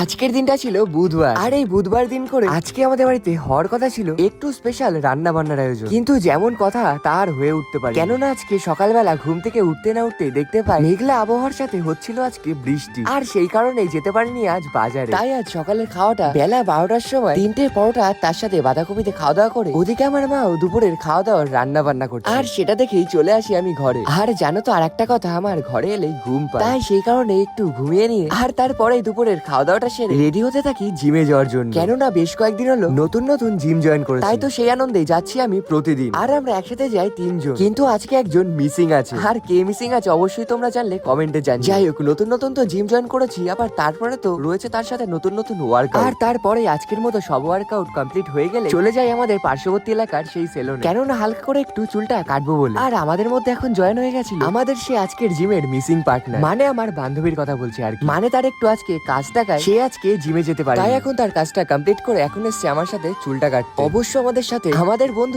আজকের দিনটা ছিল বুধবার। আর এই বুধবার দিন করে আজকে আমাদের বাড়িতে হওয়ার কথা ছিল একটু স্পেশাল রান্না বান্নার আয়োজন। কিন্তু যেমন কথা তার হয়ে উঠতে পারে কেননা আজকে সকালবেলা ঘুম থেকে উঠতে না উঠতে দেখতে পাই মেঘলা আবহাওয়ার সাথে হচ্ছিল আজকে বৃষ্টি। আর সেই কারণেই যেতে পারিনি আজ বাজারে। তাই আজ সকালের খাওয়াটা বেলা বারোটার সময় তিনটের পরোটা তার সাথে বাঁধাকপিতে খাওয়া দাওয়া করে ওদিকে আমার মাও দুপুরের খাওয়া দাওয়ার রান্না বান্না করছে। আর সেটা দেখেই চলে আসি আমি ঘরে। আর জানো তো আর একটা কথা আমার ঘরে এলেই ঘুম পায়। তাই সেই কারণে একটু ঘুমিয়ে নিয়ে আর তারপরে দুপুরের খাওয়া দাওয়াটা সেরে। রেডি হতে থাকি জিমে যাওয়ার জন্য। কেননা বেশ কয়েকদিন হলো। নতুন নতুন জিম জয়েন করেছি। তাই তো সেই আনন্দে যাচ্ছি আমি প্রতিদিন। আর আমরা একসাথে যাই তিনজন। কিন্তু আজকে একজন মিসিং আছে। আর কে মিসিং আছে অবশ্যই তোমরা জানলে কমেন্টে জান যাই হোক নতুন নতুন তো জিম জয়েন করেছি আবার তারপরে তো রয়েছে তার সাথে নতুন নতুন ওয়ার্কআউট আর তারপরে আজকের মতো সব ওয়ার্কআউট কমপ্লিট হয়ে গেলে চলে যাই আমাদের পার্শ্ববর্তী এলাকার সেই সেলুনে কেননা হালকা করে একটু চুলটা কাটবো বলে। আর আমাদের মধ্যে এখন জয়েন হয়ে গেছিল আমাদের সে আজকের জিমের মিসিং পার্টনার মানে আমার বান্ধবীর কথা বলছি আর কি। মানে তার একটু আজকে কাজ টাকায় সে আজকে জিমে যেতে পারে তাই এখন তার কাজটা কমপ্লিট করে এখন এসছে আমার সাথে চুলটা কাটতে। অবশ্য আমাদের সাথে আমাদের বন্ধু